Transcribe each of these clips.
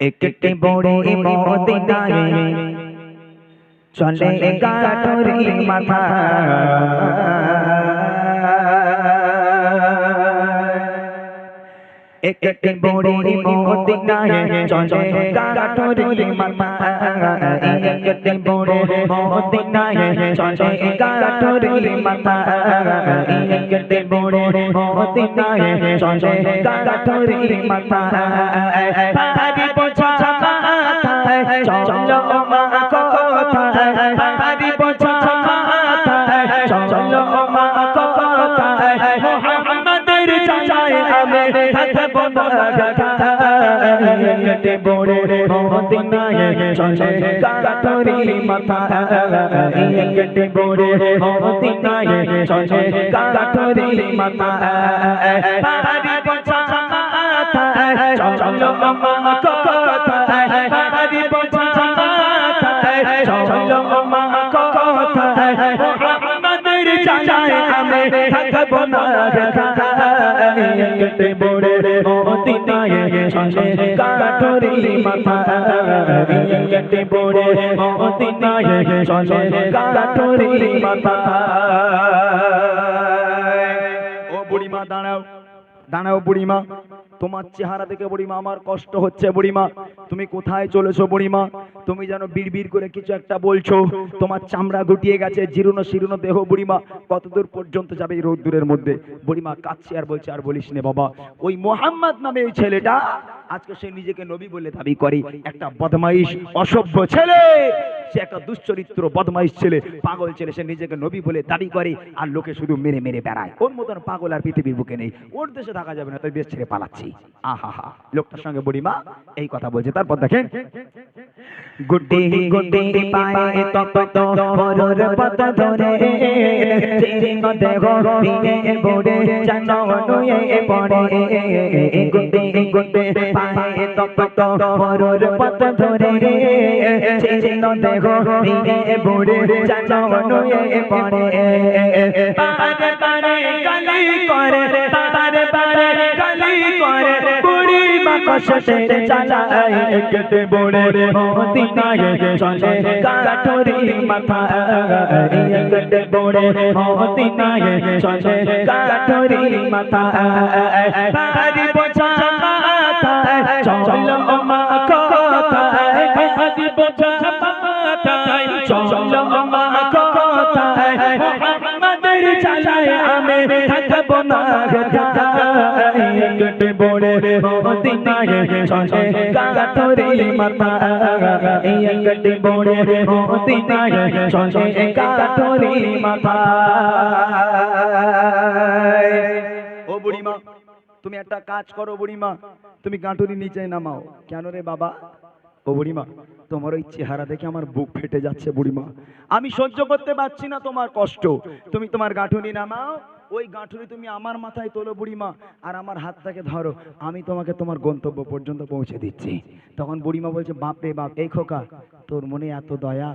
একটি বড় মদিনায় চলে গাঠরি মাথা একটি বড় মদিনায় চলে গাঠরি মাথা একটি বড় মদিনায় চলে গাঠরি মাথা একটি বড় মদিনায় চলে গাঠরি মাথা কেটে বড়ে মদিনায় চলে কাটরি মাথা কেটে বড়ে মদিনায় চলে কাটরি মাথা পারি বোঝা মাথায় চলো মা কোথায় পারি বোঝা মাথায় চলো মা কোথায় মোহাম্মদের চাচায় আমি থাকব না কেটে কাটরি মাথা কেটে বড়ে মদিনায় চলে কাটরি মাথা। ও বুড়িমা দাঁড়াও দাঁড়াও বুড়িমা। তোমার চেহারা দেখে বুড়িমা, আমার কষ্ট হচ্ছে বুড়িমা। তুমি কোথায় চলেছো বুড়িমা? তুমি যেন বিড়বিড় করে কিছু একটা বলছো। তোমার চামড়া গুটিয়ে গেছে, জীর্ণ শীর্ণ দেহ বুড়িমা। কতদূর পর্যন্ত যাবে এই রোদ্দুরের মধ্যে? বুড়িমা কাচ্ছে আর বলছে, আর বলিস নে বাবা, ওই মোহাম্মদ নামে ওই ছেলেটা, আজকে সে নিজেকে নবী বলে দাবি করে। একটা বদমাইশ, অসভ্য ছেলে সে একটা দুশ্চরিত্র বদমাইশ ছেলে, পাগল ছেলে, সে নিজেকে নবী বলে দাবি করে আর লোকে শুধু মেরে মেরে বেড়ায়। ওর মতন পাগল আর পৃথিবীর বুকে নেই। ওর দেশে থাকা যাবে না, তাই দেশ ছেড়ে পালাচ্ছি। আহা হা লোকটার সঙ্গে বুড়িমা এই কথা বলছে। তারপর দেখেন, গুড্ডি ধরে পিয়ে বড়ে জানো নুয়ে পড়ে পারে পারে গলি করে, পারে পারে গলি করে। বুড়ি মা কষ্টে চালায় কেটে বড়ে। মদিনায় চলে, কাঠরি মাথা কেটে বড়ে। মদিনায় চলে, কাঠরি মাথা পারি বোঝা মাথা চলো মদিনায় চলে বড়ে মদিনায় চলে ও বুড়িমা তুমি একটা কাজ করো বুড়িমা তুমি গাঁটুরি নিচে নামাও কেন রে বাবা ও বুড়িমা তোমার ওই চেহারা দেখে আমার বুক ফেটে যাচ্ছে বুড়িমা আমি সহ্য করতে পারছি না তোমার কষ্ট তুমি তোমার গাঁটুনি নামাও ওই গাঁঠুরি তুমি আমার মাথায় তোলো বুড়িমা, আর আমার হাতটাকে ধরো। আমি তোমাকে তোমার গন্তব্য পর্যন্ত পৌঁছে দিচ্ছি। তখন বুড়িমা বলছে, বাপ রে বাপ, এই খোকা, তোর মনে এত দয়া,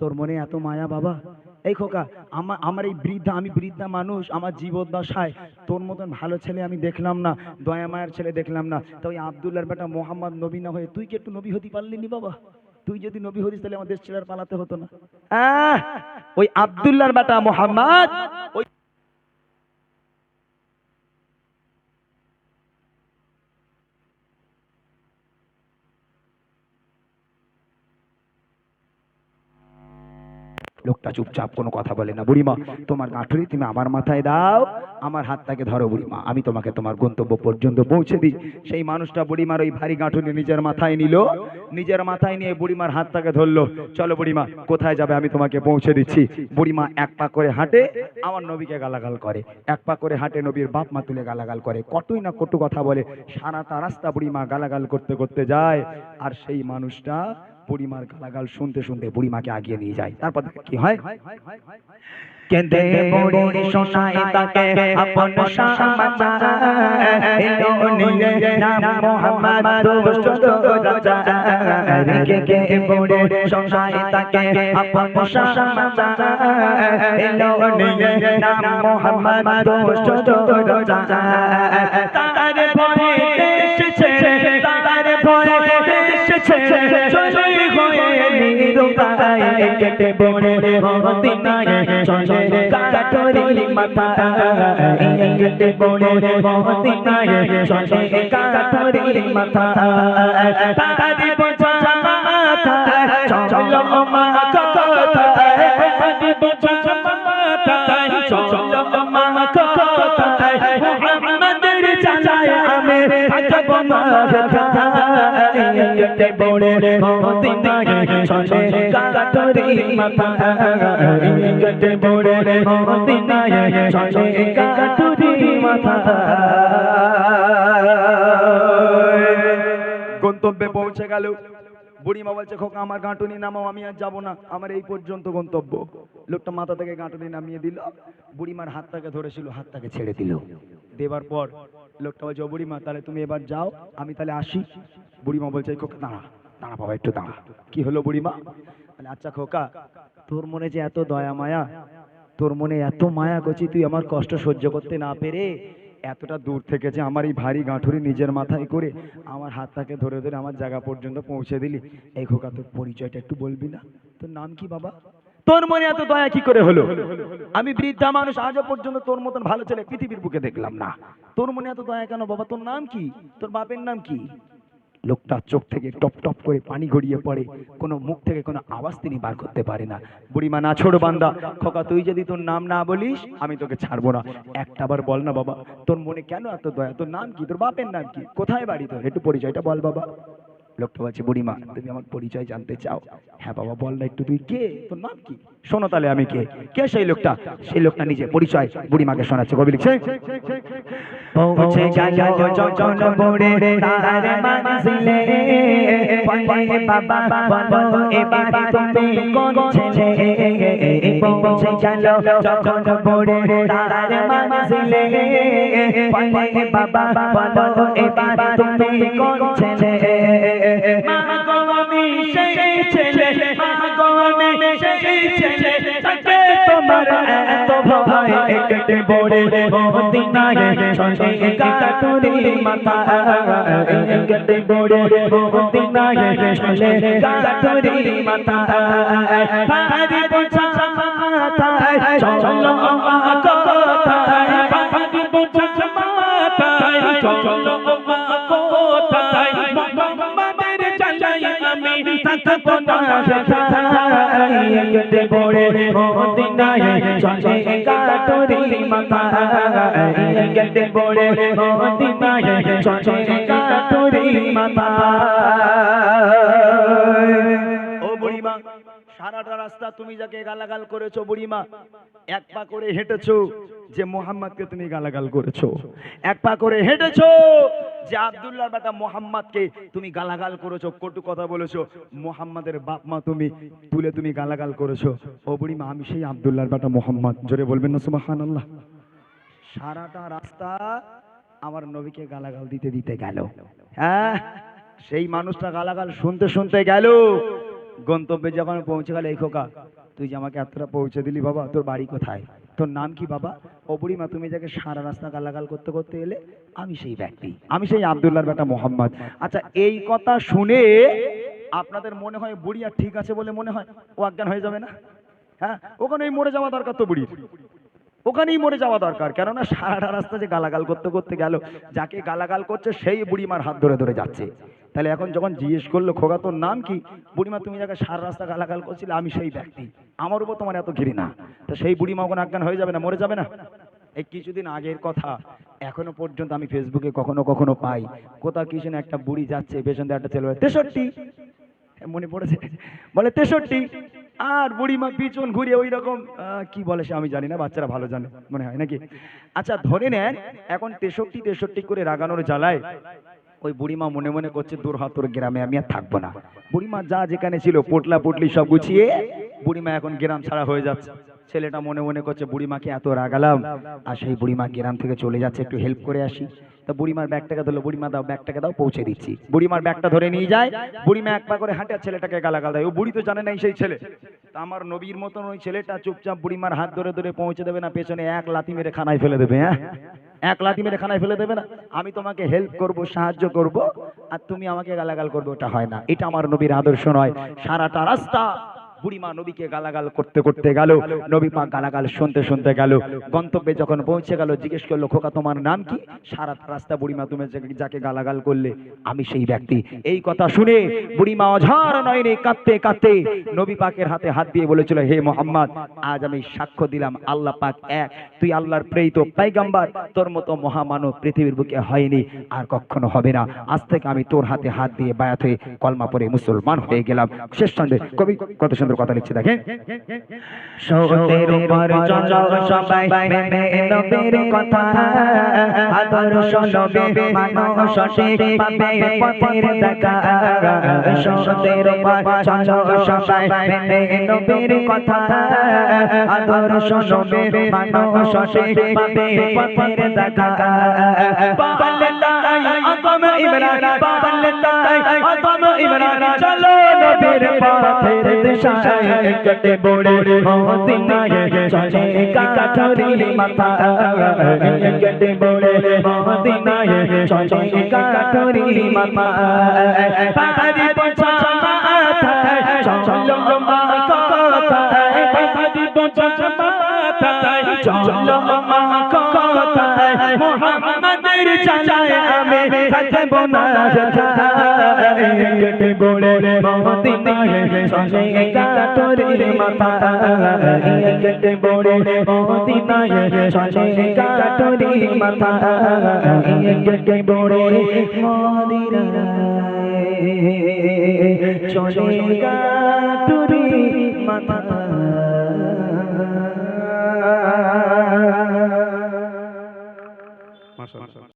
তোর মনে এত মায়া বাবা? এই খোকা আমার আমার এই বৃদ্ধা, আমি বৃদ্ধা মানুষ, আমার জীবদ্দশায় তোর মতন ভালো ছেলে আমি দেখলাম না, দয়া মায়ের ছেলে দেখলাম না। তো ওই আবদুল্লার বেটা মোহাম্মদ নবী না হয়ে তুই কি একটু নবী হতে পারলি নি বাবা? তুই যদি নবী হতিস তাহলে আমাদের ছেলে আর পালাতে হতো না। ওই আবদুল্লার বেটা মোহাম্মদ, ওই লোকটা চুপচাপ কোনো কথা বলে না। বুড়িমা, তোমার গাঁঠুরি তুমি আমার মাথায় দাও, আমার হাতটাকে ধরো বুড়িমা, আমি তোমাকে তোমার গন্তব্য পর্যন্ত পৌঁছে দিই। সেই মানুষটা বুড়িমার ওই ভারী গাঁঠুরি নিজের মাথায় নিল, নিজের মাথায় নিয়ে বুড়িমার হাতটাকে ধরলো। চলো বুড়িমা, কোথায় যাবে আমি তোমাকে পৌঁছে দিচ্ছি। বুড়িমা এক পা করে হাঁটে, আমার নবীকে গালাগাল করে। এক পা করে হাঁটে, নবীর বাপ মা তুলে গালাগাল করে। কটুই না কটু কথা বলে, সারাটা রাস্তা বুড়িমা গালাগাল করতে করতে যায়। আর সেই মানুষটা বুড়িমার গালাগাল শুনতে শুনতে বুড়িমাকে আগিয়ে নিয়ে যায়। তারপর কি হয়? কেঁদে শোনায় তাকে আপন সমাচার নিয়ে নাম মোহাম্মদ দুষ্ট রাজা। রেখে কে পড়ে শোনায় তাকে আপন নিয়ে নাম মোহাম্মদ দুষ্ট রাজা তার ভয়ে দেশ ছেড়ে তার ভয়ে দেশ সে ছেড়ে চলে গয়ে নিরুপায় কেটে বড়ে মদিনায় চলে কাটরি মাথা কেটে কেটে বড়ে মদিনায় গন্তব্যে পৌঁছে গেল। বুড়িমা বলছে, খোকা, আমার গাঁটুনি নামাও, আমি আর যাব না। আমার এই পর্যন্ত গন্তব্য। লোকটা মাথা থেকে গাঁটুনি নামিয়ে দিল। বুড়িমার হাতটাকে ধরেছিল, হাতটাকে ছেড়ে দিল। দেবার পর লোকটা বলছে ও বুড়িমা তাহলে তুমি এবার যাও আমি তাহলে আসি। বুড়িমা বলছে খোকা দাঁড়া দাঁড়া বাবা একটু দাঁড়া। কি হলো বুড়িমা? বলে, আচ্ছা খোকা তোর মনে যে এত দয়া মায়া তোর মনে এত মায়া করছি তুই আমার কষ্ট সহ্য করতে না পেরে এতটা দূর থেকে যে আমার এই ভারী গাঁঠুরি নিজের মাথায় করে আমার হাতটাকে ধরে ধরে আমার জায়গা পর্যন্ত পৌঁছে দিলি। এই খোকা তোর পরিচয়টা একটু বলবি না? তোর নাম কি বাবা? তোর মনে এত দয়া কি করে হলো? আমি বৃদ্ধা মানুষ, আজও পর্যন্ত তোর মতন ভালো ছেলে পৃথিবীর বুকে দেখলাম না। তোর মনে এত দয়া কেন বাবা? তোর নাম কি? তোর বাপের নাম কি? লোকটা চোখ থেকে টপ টপ করে পানি গড়িয়ে পড়ে। কোনো মুখ থেকে কোনো আওয়াজ তিনি বার করতে পারে না। বুড়িমা, না ছোট বান্দা। খোকা, তুই যদি তোর নাম না বলিস, আমি তোকে ছাড়বো না। একটা বার বল না বাবা। তোর মনে কেন এত দয়া? তোর নাম কি? তোর বাপের নাম কি? কোথায় বাড়ি তোর? একটু পরিচয়টা বল বাবা। লোকটা বলছে বুড়িমা তুমি আমার পরিচয় জানতে চাও? হ্যাঁ বাবা বল না একটু তুই কে? তোর নাম কি? শোনো তাহলে আমি কে? কে সেই লোকটা? সেই লোকটা নিজে পরিচয় বুড়িমাকে শোনাচ্ছে কবি লিখছে। পৌঁছে গেল যখন বড়ে তার মানসিলে বলে বাবা বলো এবার তুমি কোন ছেলে? পৌঁছে গেল যখন বড়ে তার মানসিলে বলে বাবা বলো এবার তুমি কোন ছেলে? একটে বড়ে মদিনায় চলে কাটুরি মাথা। একটে বড়ে মদিনায় চলে কাটুরি মাথা। ভারি বোঝা মাথা। চলো মা কোথায়? ভারি বোঝা মাথা। চলো মা কোথায়? মোহাম্মদের চাচাই আমি থাকব না। একটে বড়ে মদিনায় চলে কাটুরি মাথা। একটে বড়ে মদিনায় চলে কাটুরি মাথা। সারাটা রাস্তা তুমি যাকে গালাগাল করেছ বুড়িমা, এক পা করে হেঁটেছো যে মোহাম্মদকে তুমি গালাগাল করেছ। এক পা করে হেঁটেছো যে আব্দুল্লাহর বেটা মোহাম্মদকে তুমি গালাগাল করেছ। কটু কথা বলেছ, মোহাম্মদের বাপ মা তুমি তুলে তুমি গালাগাল করেছ। ও বুড়িমা, আমি সেই আব্দুল্লাহর বেটা মোহাম্মদ। জোরে বলবেন না, সুবহানাল্লাহ। সারাটা রাস্তা আমার নবীকে গালাগাল দিতে দিতে গেল। হ্যাঁ সেই মানুষটা গালাগাল শুনতে শুনতে গেল। গন্তব্যে যখন পৌঁছে গেল, এই খোকা, তুই যে আমাকে এতটা পৌঁছে দিলি বাবা, তোর বাড়ি কোথায়? তোর নাম কি বাবা? অপরিমা তুমি যাকে সারা রাস্তা গালাগাল করতে করতে এলে, আমি সেই ব্যক্তি। আমি সেই আব্দুল্লাহর বেটা মোহাম্মদ। আচ্ছা এই কথা শুনে আপনাদের মনে হয় বুড়ি আর ঠিক আছে বলে মনে হয়? ও অজ্ঞান হয়ে যাবে না? হ্যাঁ? ওখানেই মরে যাওয়া দরকার তো বুড়ির। ওখানেই মরে যাওয়া দরকার। কেননা সারাটা রাস্তা যে গালাগাল করতে করতে গেল, যাকে গালাগাল করছে, সেই বুড়িমার হাত ধরে ধরে যাচ্ছে। তাহলে এখন যখন জিজ্ঞেস করল, খোকা তোর নাম কি? বুড়িমা তুমি যাকে সার রাস্তা গালাগাল করছিলে, আমি সেই ব্যক্তি। আমার উপর তোমার এত না তো সেই বুড়িমা ওখানে আজ্ঞান হয়ে যাবে না, মরে যাবে না? এই কিছুদিন আগের কথা, এখনও পর্যন্ত আমি ফেসবুকে কখনো কখনো পাই। কোথাও কিছু না একটা বুড়ি যাচ্ছে, পেছন একটা ছেলে তেষট্টি? মনে পড়েছে। বলে, তেষট্টি? আর বুড়িমা পিছন ঘুরিয়ে ওই রকম কি বলে সে আমি জানি না, বাচ্চারা ভালো জানে, মনে হয় নাকি? আচ্ছা ধরে নেন, এখন তেষট্টি তেষট্টি করে রাগানোর জ্বালায় ওই বুড়িমা মনে মনে করছে দূর হাতর গ্রামে আমি আর থাকব না। বুড়িমা যা যেখানে ছিল, পোটলা পুটলি সব গুছিয়ে বুড়িমা এখন গ্রাম ছাড়া হয়ে যাচ্ছে। ছেলেটা মনে মনে করছে, বুড়িমাকে এত রাগালাম, আর সেই বুড়িমা গ্রাম থেকে চলে যাচ্ছে, একটু হেল্প করে আসি। তা বুড়িমার ব্যাগটাকে ধরলো, বুড়িমা দাও, ব্যাগটাকে দাও, পৌঁছে দিচ্ছি। বুড়িমার ব্যাগটা ধরে নিয়ে যায়, বুড়িমা এক পা করে হাঁটে ছেলেটাকে গালাগাল দেয়। ও বুড়ি তো জানে নাই সেই ছেলে। তা আমার নবীর মতন ওই ছেলেটা চুপচাপ বুড়িমার হাত ধরে ধরে পৌঁছে দেবে না, পেছনে এক লাথি মেরে খানায় ফেলে দেবে হ্যাঁ? এক লাথি মেরে খানায় ফেলে দেবে না। আমি তোমাকে হেল্প করব, সাহায্য করব, আর তুমি আমাকে গালাগাল করবে, ওটা হয় না। এটা আমার নবীর আদর্শ নয়। সারাটা রাস্তা বুড়িমা নবীকে গালাগাল করতে করতে গেল, নবী পাক গালাগাল শুনতে শুনতে গেল। গন্তব্যে যখন পৌঁছে গেল, জিজ্ঞেস করল, খোকা, তোমার নাম কি? সারাটা রাস্তা বুড়িমা তুমি যাকে- গালাগাল করলে, আমি সেই ব্যক্তি। এই কথা শুনে বুড়িমা অঝার নয়নে কাঁদতে কাঁদতে নবী পাকের হাতে হাত দিয়ে বলেছিল, হে মোহাম্মদ, আজ আমি সাক্ষ্য দিলাম, আল্লাহ পাক এক। তুই আল্লাহর প্রেরিত পাইগাম্বার, তোর মতো মহামানব পৃথিবীর বুকে হয়নি, আর কখনো হবে না। আজ থেকে আমি তোর হাতে হাত দিয়ে বায়াত হয়ে কলমা পরে মুসলমান হয়ে গেলাম। শেষ ছন্দে কবি কত সুন্দর কথা লিখছে দেখেন। সতের উপর চলো সবাই মেনে নবীর কথা। আদর্শ নবী মানো সঠিক পাবে পথের দেখা। সতের উপর চলো সবাই মেনে নবীর কথা। আদর্শ নবী মানো সঠিক পাবে পথের দেখা। পাল্লাই আদম ইমরান পাল্লাই আদম ইমরান চলো নবীর পথের দিশায় কেটে বড়ে মদিনায় চলে কাঠরি মাথা কেটে বড়ে মদিনায় চলে কাঠরি মাথা পারি পছা মাথায় চলো মা কথায় পারি পছা মাথায় চলো মা কথায় মোহাম্মদের চালায় থাকব না কেটে বড়ে মদিনায় চলে কাঠরি মাথা কেটে বড়ে মদিনায় চলে কাঠরি মাথা কেটে বড়ে মদিনায় চলে কাঠরি মাথা